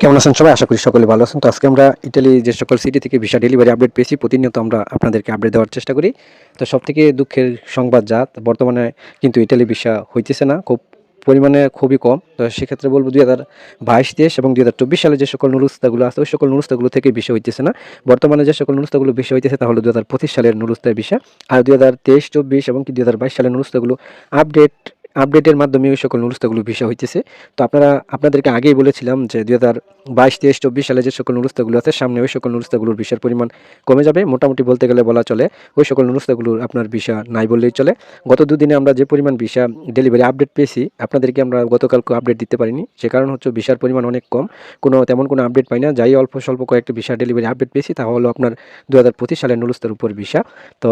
কেমন আছেন সবাই? আশা করি সকলে ভালো আছেন। তো আজকে আমরা ইটালি যে সকল সিটি থেকে ভিসা ডেলিভারি আপডেট পেয়েছি, প্রতিনিয়ত আমরা আপনাদেরকে আপডেট দেওয়ার চেষ্টা করি। তো সব থেকে দুঃখের সংবাদ যা বর্তমানে কিন্তু ইটালি ভিসা হইতেছে না, খুব পরিমাণে খুবই কম। তো সেক্ষেত্রে বলব দুই হাজার বাইশ দেশ এবং দুই হাজার চব্বিশ সালে যে সকল নুরুস্তাগুলো আছে, ওই সকল নুরুস্তাগুলো থেকে বিষয় হইতেছে না। বর্তমানে যে সকল নুরুস্তাগুলো বিষয় হইতেছে, তাহলে দু হাজার পঁচিশ সালের নুরুস্তায় বিষয় আর দুই হাজার তেইশ, চব্বিশ এবং কি দুই হাজার বাইশ সালের নুরুস্তাগুলো আপডেট আপডেটের মাধ্যমে ওই সকল নুরুস্তাগুলো ভিসা হইতেছে। তো আপনারা, আপনাদেরকে আগেই বলেছিলাম যে দুই হাজার বাইশ, তেইশ, চব্বিশ সালে যে সকল নুরুস্তাগুলো আছে, সামনে ওই সকল নুরুস্তাগুলোর বিষয়ের পরিমাণ কমে যাবে। মোটামুটি বলতে গেলে বলা চলে, ওই সকল নুরুস্তাগুলোর আপনার ভিসা নাই বললেই চলে। গত দুদিনে আমরা যে পরিমাণ ভিসা ডেলিভারি আপডেট পেয়েছি, আপনাদেরকে আমরা গতকালকে আপডেট দিতে পারিনি। সে কারণ হচ্ছে ভিসার পরিমাণ অনেক কম। কোনো তেমন কোনো আপডেট পাই না। যাই অল্প স্বল্প কয়েকটি ভিসা ডেলিভারি আপডেট পেয়েছি, তা হলো আপনার দু হাজার পঁচিশ সালের নুরুস্তার উপর ভিসা তো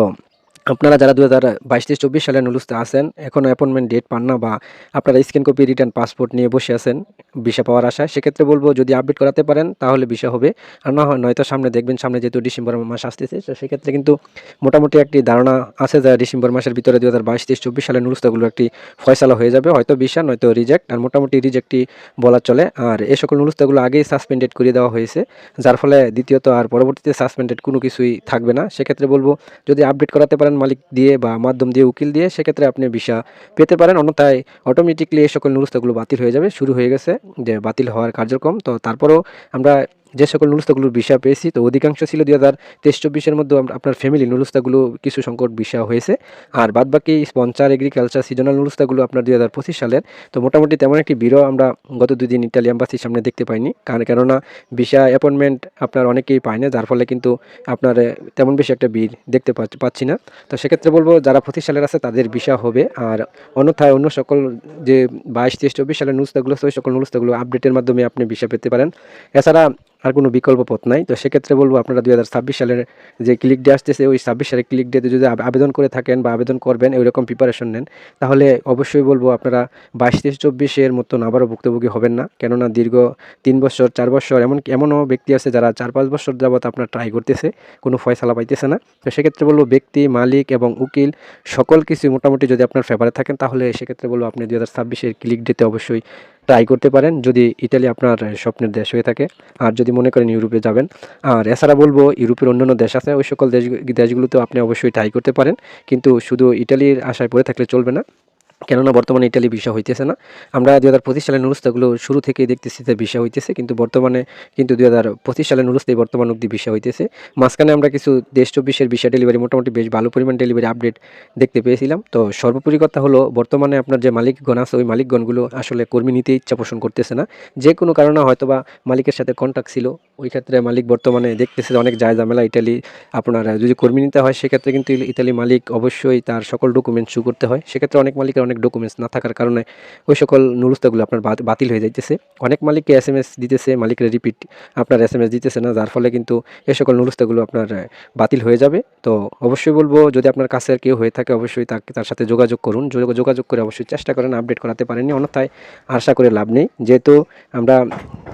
আপনারা যারা দু হাজার বাইশ তেইশ চব্বিশ সালে নুলুসতে আসেন এখনও অ্যাপয়েন্টমেন্ট ডেট পান না বা আপনারা স্ক্যান কপি রিটার্ন পাসপোর্ট নিয়ে বসে আছেন ভিসা পাওয়ার আশায়, সেক্ষেত্রে বলব যদি আপডেট করাতে পারেন, তাহলে ভিসা হবে। আর না হয় নয়তো সামনে দেখবেন, সামনে যেহেতু ডিসেম্বর মাস আসতেছে, তো সেক্ষেত্রে কিন্তু মোটামুটি একটি ধারণা আছে যে ডিসেম্বর মাসের ভিতরে দু হাজার বাইশ তেইশ চব্বিশ সালে নুলুস্তাগুলো একটি ফয়সালা হয়ে যাবে, হয়তো ভিসা নয়তো রিজেক্ট আর মোটামুটি রিজেক্টই বলা চলে। আর এই সকল নুলুস্তাগুলো আগেই সাসপেন্ডেড করে দেওয়া হয়েছে, যার ফলে দ্বিতীয়ত আর পরবর্তীতে সাসপেন্ডেড কোনো কিছুই থাকবে না। সেক্ষেত্রে বলব যদি আপডেট করাতে পারেন মালিক দিয়ে বা মাধ্যম দিয়ে, উকিল দিয়ে সেক্ষেত্রে আপনি ভিসা পেতে পারেন। অন্যথায় অটোমেটিকলি এই সকল নুরুস্তাগুলো বাতিল হয়ে যাবে, শুরু হয়ে গেছে যে বাতিল হওয়ার কার্যক্রম। তো তারপরেও আমরা যে সকল নুরুস্তাগুলোর ভিসা পেয়েছি, তো অধিকাংশ ছিল দুই হাজার তেইশ চব্বিশের মধ্যে আপনার ফ্যামিলি নুরুস্তাগুলো কিছু সংকট ভিসা হয়েছে। আর বাদবাকি স্পঞ্চার এগ্রিকালচার সিজনাল নুরুস্তাগুলো আপনার দুই হাজার পঁচিশ সালের। তো মোটামুটি তেমন একটি ভিড়ও আমরা গত দুই দিন ইটালি এম্বাসির সামনে দেখতে পাইনি। কারণ কেননা ভিসা অ্যাপয়েন্টমেন্ট আপনার অনেকেই পায় না, যার ফলে কিন্তু আপনার তেমন বেশি একটা ভিড় দেখতে পাচ্ছ- না। তো সেক্ষেত্রে বলব যারা পঁচিশ সালের আছে তাদের ভিসা হবে। আর অন্যথায় অন্য সকল যে বাইশ, তেইশ, চব্বিশ সালের নুরুস্তাগুলো সেই সকল নুরুস্তাগুলো আপডেটের মাধ্যমে আপনি ভিসা পেতে পারেন। এছাড়া আর কোনো বিকল্প পথ নাই। তো সেক্ষেত্রে বলব আপনারা দুই হাজার ছাব্বিশ সালের যে ক্লিক ডে আসতেছে, ওই ছাব্বিশ সালের ক্লিক ডেতে যদি আবেদন করে থাকেন বা আবেদন করবেন, ওইরকম প্রিপারেশন নেন, তাহলে অবশ্যই বলব আপনারা বাইশ তেইশ চব্বিশের মতন আবারও ভুক্তভোগী হবেন না। কেননা দীর্ঘ তিন বছর, চার বছর, এমন এমনও ব্যক্তি আছে যারা চার পাঁচ বছর যাবত আপনার ট্রাই করতেছে, কোনো ফয়সালা পাইতেছে না। তো সেক্ষেত্রে বলব ব্যক্তি, মালিক এবং উকিল, সকল কিছু মোটামুটি যদি আপনার ফেভারে থাকেন, তাহলে সেক্ষেত্রে বলব আপনি দুই হাজার ছাব্বিশের ক্লিক ডেতে অবশ্যই ট্রাই করতে পারেন যদি ইটালি আপনার স্বপ্নের দেশ হয়ে থাকে। আর যদি মনে করেন ইউরোপে যাবেন, আর এছাড়া বলব, ইউরোপের অন্যান্য দেশ আছে, ওই সকল দেশ, দেশগুলোতেও আপনি অবশ্যই ট্রাই করতে পারেন। কিন্তু শুধু ইটালির আশায় পড়ে থাকলে চলবে না। কেননা বর্তমানে ইটালি ভিসা হইতেছে না। আমরা দুই হাজার পঁচিশ সালের নুরুস্তাগুলো শুরু থেকেই দেখতেছি যে ভিসা হইতেছে, কিন্তু বর্তমানে কিন্তু দুই হাজার পঁচিশ সালের নুরুস্তাই বর্তমান অব্দি ভিসা হইতেছে। মাঝখানে আমরা কিছু দেশ চব্বিশের ভিসা ডেলিভারি, মোটামুটি বেশ ভালো পরিমাণ ডেলিভারি আপডেট দেখতে পেয়েছিলাম। তো সর্বোপরি কথা হলো, বর্তমানে আপনার যে মালিকগণ আছে, ওই মালিকগণগুলো আসলে কর্মী নিতে ইচ্ছা পোষণ করতেছে না। যে কোনো কারণে হয়তো বা মালিকের সাথে কন্ট্যাক্ট ছিল, ওই ক্ষেত্রে মালিক বর্তমানে দেখতেছে অনেক যায় ঝামেলা ইটালি আপনার যদি কর্মী নিতে হয়, সেক্ষেত্রে কিন্তু ইতালি মালিক অবশ্যই তার সকল ডকুমেন্টস শু করতে হয়। সেক্ষেত্রে অনেক মালিকের অনেক ডকুমেন্টস না থাকার কারণে ওই সকল নুরুস্তাগুলো আপনার বাতিল হয়ে যাইতেছে। অনেক মালিককে এস এম এস দিতেছে, মালিকের রিপিট আপনার এস এম এস দিতেছে না, যার ফলে কিন্তু এই সকল নুরুস্তাগুলো আপনার বাতিল হয়ে যাবে। তো অবশ্যই বলব, যদি আপনার কাছের কেউ হয়ে থাকে, অবশ্যই তাকে, তার সাথে যোগাযোগ করুন। যোগাযোগ করে অবশ্যই চেষ্টা করেন আপডেট করাতে পারেননি। অন্যথায় আশা করে লাভ নেই। যেহেতু আমরা,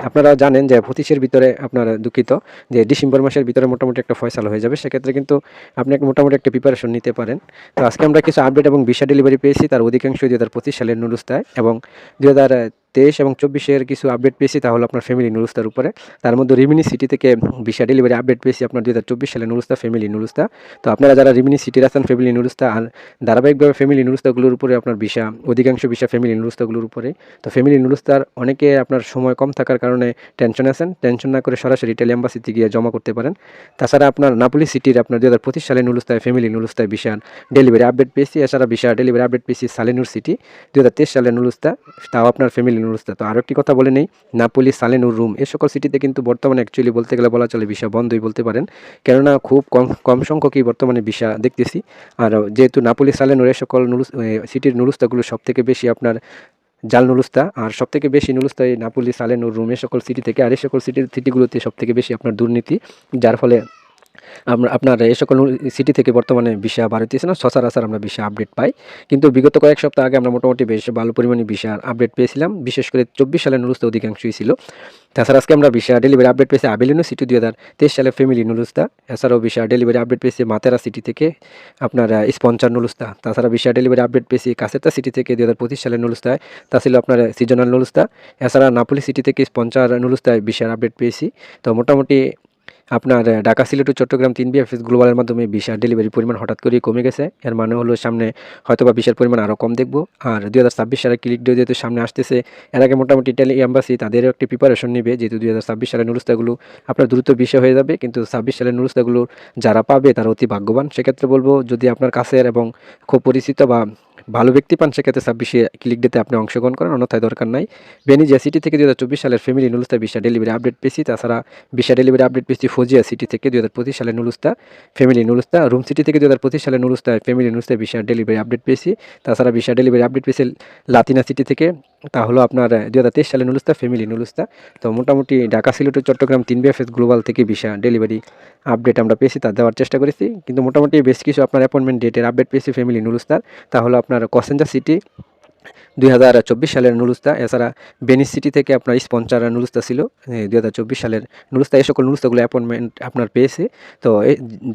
আপনারা জানেন যে পঁচিশের ভিতরে আপনার দুঃখিত যে ডিসেম্বর মাসের ভিতরে মোটামুটি একটা ফয়সালা হয়ে যাবে। সেক্ষেত্রে কিন্তু আপনি একটা মোটামুটি একটা প্রিপারেশন নিতে পারেন। তো আজকে আমরা কিছু আপডেট এবং ভিসা ডেলিভারি পেয়েছি, তার অধিকাংশ হাজার পঁচিশ সালের নুরুস্তায় এবং দুই হাজার তেইশ এবং চব্বিশের কিছু আপডেট পেয়েছি, তা হলো আপনার ফ্যামিলি নুরুস্তার উপরে। তার মধ্যে রিমিনি সিটি থেকে ভিসা ডেলিভারি আপডেট পেয়েছি আপনার দুই হাজার চব্বিশ সালে নুরুস্তা ফ্যামিলি নুরুস্তা। তো আপনারা যারা রিমিনি সিটির আছেন ফ্যামিলি নুরুস্তা, আর ধারাবাহিকভাবে ফ্যামিলি নুরুস্তাগুলোর উপরে আপনার ভিসা, অধিকাংশ ভিসা ফ্যামিলি নুরুস্তাগুলোর উপরে। তো ফ্যামিলি নুরুস্তার অনেকে আপনার সময় কম থাকার কারণে টেনশন আছেন টেনশন না করে সরাসরি ইটালি এম্বাসিতে গিয়ে জমা করতে পারেন। তাছাড়া আপনার নাপুলি সিটির আপনার দু হাজার পঁচিশ সালে নুরুস্তায় ফ্যামিলি নুরুস্তায় ভিসা ডেলিভারি আপডেট পেয়েছি, এছাড়া ভিসা ডেলিভারি আপডেট পেয়েছি সালেনুর সিটি দুই হাজার তেইশ সালে নুরুস্তা, তাও আপনার ফ্যামিলি নুরুস্তা তো আরও একটি কথা বলে নেই, নাপুলি সালেনুর রুম। এ সকল সিটিতে কিন্তু বর্তমানে অ্যাকচুয়ালি বলতে গেলে বলা চলে ভিসা বন্ধই বলতে পারেন। কেননা খুব কম কম সংখ্যকই বর্তমানে ভিসা দেখতেছি। আর যেহেতু নাপুলি সালেনুর এ সকল নুরুস সিটির নুরুস্তাগুলো সব থেকে বেশি আপনার জাল নুরুস্তা আর সব থেকে বেশি নুরুস্তা এই নাপুলি সালেনুর রুম। এ সকল সিটি থেকে আর এ সকল সিটির সিটিগুলোতে সব থেকে বেশি আপনার দুর্নীতি। যার ফলে আমরা আপনার এই সকল সিটি থেকে বর্তমানে ভিসা বার হইতেছে না, সচরাচর আমরা ভিসা আপডেট পাই। কিন্তু বিগত কয়েক সপ্তাহ আগে আমরা মোটামুটি বেশ ভালো পরিমাণে ভিসার আপডেট পেয়েছিলাম, বিশেষ করে চব্বিশ সালের নুরুস্তা অধিকাংশই ছিল। তাছাড়া আজকে আমরা ভিসা ডেলিভারি আপডেট পেয়েছি আবেলিনো সিটি দুই হাজার তেইশ সালে ফ্যামিলি নুলুস্তা এছাড়াও ভিসা ডেলিভারি আপডেট পেয়েছি মাতেরা সিটি থেকে আপনার স্পঞ্চার নুলুস্তা তাছাড়া ভিসা ডেলিভারি আপডেট পেয়েছি কাসেতা সিটি থেকে দুই হাজার পঁচিশ সালের নুলুস্তায় তা ছিল আপনার সিজনাল নুলুস্তা এছাড়া নাপুলি সিটি থেকে স্পঞ্চার নুলুস্তায় ভিসার আপডেট পেয়েছি। তো মোটামুটি আপনার ঢাকা সিলেট ও চট্টগ্রাম তিন বিএফএস গ্লোবালের মাধ্যমে ভিসা ডেলিভারি পরিমাণ হঠাৎ করেই কমে গেছে। এর মানে হলো সামনে হয়তোবা ভিসার পরিমাণ আরও কম দেখব। আর দুই হাজার ছাব্বিশ সালে ক্লিক ডে যেহেতু সামনে আসতেছে, এর আগে মোটামুটি ইটালি এম্বাসি তাদেরও একটি প্রিপারেশন নেবে। যেহেতু দুই হাজার ছাব্বিশ সালের নুরুস্তাগুলো আপনার দ্রুত ভিসা হয়ে যাবে, কিন্তু ছাব্বিশ সালের নুরুস্তাগুলো যারা পাবে তারা অতি ভাগ্যবান। সেক্ষেত্রে বলব, যদি আপনার কাছের এবং খুব পরিচিত বা ভালো ব্যক্তি পান, সেক্ষেত্রে ছাব্বিশে ক্লিক ডেতে আপনি অংশগ্রহণ করেন, অন্যথায় দরকার নাই। বেনিজিয়া সিটি থেকে দু হাজার চব্বিশ সালের ফ্যামিলি নুলুস্তা বিশা ডেলিভারি আপডেট পেয়েছি। তাছাড়া বিশা ডেলিভারি আপডেট পেয়েছি ফজিয়া সিটি থেকে দু সালের নুলুস্তা ফ্যামিলি নুলুস্তা। রুম সিটি থেকে দু সালের নুলুস্তা ফ্যামিলি নুলুস্তা বিশা ডেলিভারি আপডেট পেয়েছি। তাছাড়া বিশা ডেলিভারি আপডেট পেয়েছি লাতিনা সিটি থেকে। তা হলো আপনার দু হাজার তেইশ সালের নুলুস্তা, ফ্যামিলি নুলুস্তা। তো মোটামুটি ঢাকা, সিলেট চট্টগ্রাম তিন বিএফএস গ্লোবাল থেকে ভিসা ডেলিভারি আপডেট আমরা পেয়েছি, তা দেওয়ার চেষ্টা করেছি। কিন্তু মোটামুটি বেশ কিছু আপনার অ্যাপয়েন্টমেন্ট ডেটের আপডেট পেয়েছি, ফ্যামিলি নুলুস্তার। তা হলো আপনার কসেঞ্জা সিটি দুই হাজার চব্বিশ সালের নুলুস্তা, এছাড়া বেনিস সিটি থেকে আপনার স্পঞ্চার নুলুস্তা ছিল দুই হাজার চব্বিশ সালের নুলুস্তা, এই সকল নুলুস্তাগুলো অ্যাপয়েন্টমেন্ট আপনার পেয়েছে। তো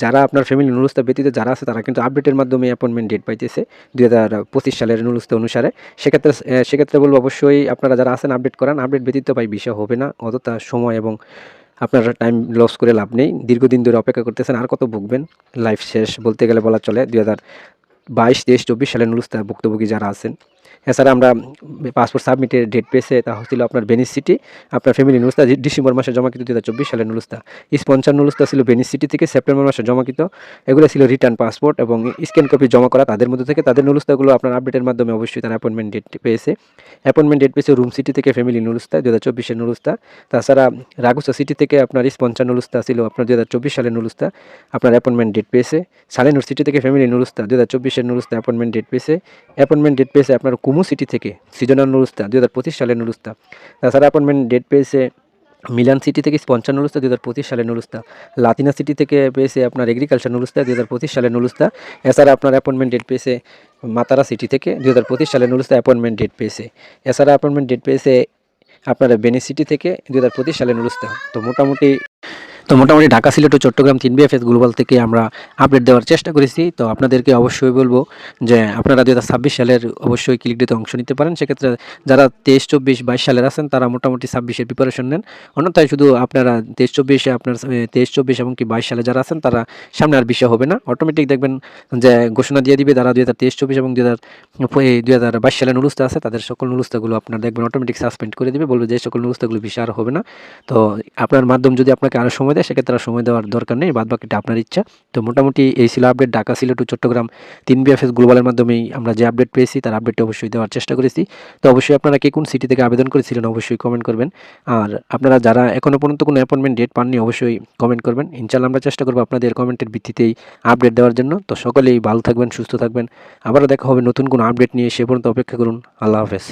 যারা আপনার ফ্যামিলি নুলুস্তা ব্যতীত যারা আছে, তারা কিন্তু আপডেটের মাধ্যমে অ্যাপয়েন্টমেন্ট ডেট পাইতেছে, দুই হাজার পঁচিশ সালের নুলুস্তা অনুসারে। সেক্ষেত্রে সেক্ষেত্রে বলব অবশ্যই আপনারা যারা আছেন আপডেট করান। আপডেট ব্যতীত পাই বিষয় হবে না অতটা সময় এবং আপনার টাইম লস করে লাভ নেই। দীর্ঘদিন ধরে অপেক্ষা করতেছেন, আর কত ভুগবেন? লাইফ শেষ বলতে গেলে বলা চলে, দুই হাজার বাইশ তেইশ চব্বিশ সালে নুলুস্তা ভুক্তভোগী যারা আছেন এছাড়া আমরা পাসপোর্ট সাবমিটের ডেট পেয়েছে, তা হচ্ছিল আপনার বেনিস সিটি আপনার ফ্যামিলি নুলুস্তা ডিসেম্বর মাসে জমাকৃত দু হাজার চব্বিশ সালের নুলুস্তা। স্পঞ্চার নুলুস্তা ছিল বেনিস সিটি থেকে সেপ্টেম্বর মাসে জমাকৃত। এগুলো ছিল রিটার্ন পাসপোর্ট এবং স্ক্যান কপি জমা করা তাদের মধ্যে থেকে। তাদের নুলুস্তাগুলো আপনার আপডেটের মাধ্যমে অবশ্যই তারা অ্যাপয়েন্টমেন্ট ডেট পেয়েছে। অ্যাপয়েন্টমেন্ট ডেট পেয়েছে রুম সিটি থেকে ফ্যামিলি নুলুস্তা দু হাজার চব্বিশের নুলুস্তা। তাছাড়া রাগুসা সিটি থেকে আপনার স্পঞ্চার নুলুস্তা ছিল আপনার দু হাজার চব্বিশ সালের নুলুস্তা, আপনার অ্যাপয়েন্টমেন্ট ডেট পেয়েছে। সালেনুর সিটি থেকে ফ্যামিলি নুলুস্তা দু হাজার চব্বিশের নুলুস্তা অ্যাপয়েন্টমেন্ট ডেট পেয়েছে। অ্যাপয়েন্টমেন্ট ডেট পেয়েছে আপনার কুমু সিটি থেকে সিজনাল নুলুস্তা দু হাজার পঁচিশ সালের নুলুস্তা তাছাড়া অ্যাপয়েন্টমেন্ট ডেট পেয়েছে মিলান সিটি থেকে স্পঞ্চার নুলুস্তা দু হাজার পঁচিশ সালের নুলুস্তা লাতিনা সিটি থেকে পেয়েছে আপনার এগ্রিকালচার নুলুস্তা দু হাজার পঁচিশ সালের নুলুস্তা এছাড়া আপনার অ্যাপয়েন্টমেন্ট ডেট পেয়েছে মাতারা সিটি থেকে দু হাজার পঁচিশ সালের নুলুস্তা অ্যাপয়েন্টমেন্ট ডেট পেয়েছে। এছাড়া অ্যাপয়েন্টমেন্ট ডেট পেয়েছে আপনার বেনি সিটি থেকে দু হাজার পঁচিশ সালের নুলুস্তা তো মোটামুটি তো মোটামুটি ঢাকা, সিলেট ও চট্টগ্রাম তিন বিএফএস গ্লোবাল থেকে আমরা আপডেট দেওয়ার চেষ্টা করেছি। তো আপনাদেরকে অবশ্যই বলব যে আপনারা দু হাজার ছাব্বিশ সালের অবশ্যই ক্লিক ডেতে অংশ নিতে পারেন। সেক্ষেত্রে যারা তেইশ, চব্বিশ, বাইশ সালের আছেন, তারা মোটামুটি ছাব্বিশের প্রিপারেশন নেন। অন্যথায় শুধু আপনারা তেইশ, চব্বিশে, আপনার তেইশ, চব্বিশ এবং কি বাইশ সালে যারা আছেন, তারা সামনে আর বিষয় হবে না। অটোমেটিক দেখবেন যে ঘোষণা দিয়ে দিবে যারা দুই হাজার তেইশ, চব্বিশ এবং দু হাজার দুই হাজার বাইশ সালের নুলুস্তা আছে। তাদের সকল নুলুস্তাগুলো আপনার দেখবেন অটোমেটিক সাসপেন্ড করে দিবে। বলবে যে সকল নুলুস্তাগুলো বিষয় আর হবে না। তো আপনার মাধ্যম যদি আপনাকে আরও সময় দেয়, সেক্ষেত্রে আর সময় দেওয়ার দরকার নেই বাদ বাকিটা আপনার ইচ্ছা। তো মোটামুটি এই ছিল আপডেট ঢাকা, সিলেট ও চট্টগ্রাম তিন বিএফএস গ্লোবালের মাধ্যমেই আমরা যে আপডেট পেয়েছি, তার আপডেটটা অবশ্যই দেওয়ার চেষ্টা করেছি। তো অবশ্যই আপনারা কে কোন সিটি থেকে আবেদন করেছিলেন অবশ্যই কমেন্ট করবেন। আর আপনারা যারা এখনও পর্যন্ত কোনো অ্যাপয়েন্টমেন্ট ডেট পাননি, অবশ্যই কমেন্ট করবেন। ইনশাল্লাহ আমরা চেষ্টা করব আপনাদের কমেন্টের ভিত্তিতেই আপডেট দেওয়ার জন্য। তো সকলেই ভালো থাকবেন, সুস্থ থাকবেন। আবারও দেখা হবে নতুন কোনো আপডেট নিয়ে, সে পর্যন্ত অপেক্ষা করুন। আল্লাহ হাফেজ।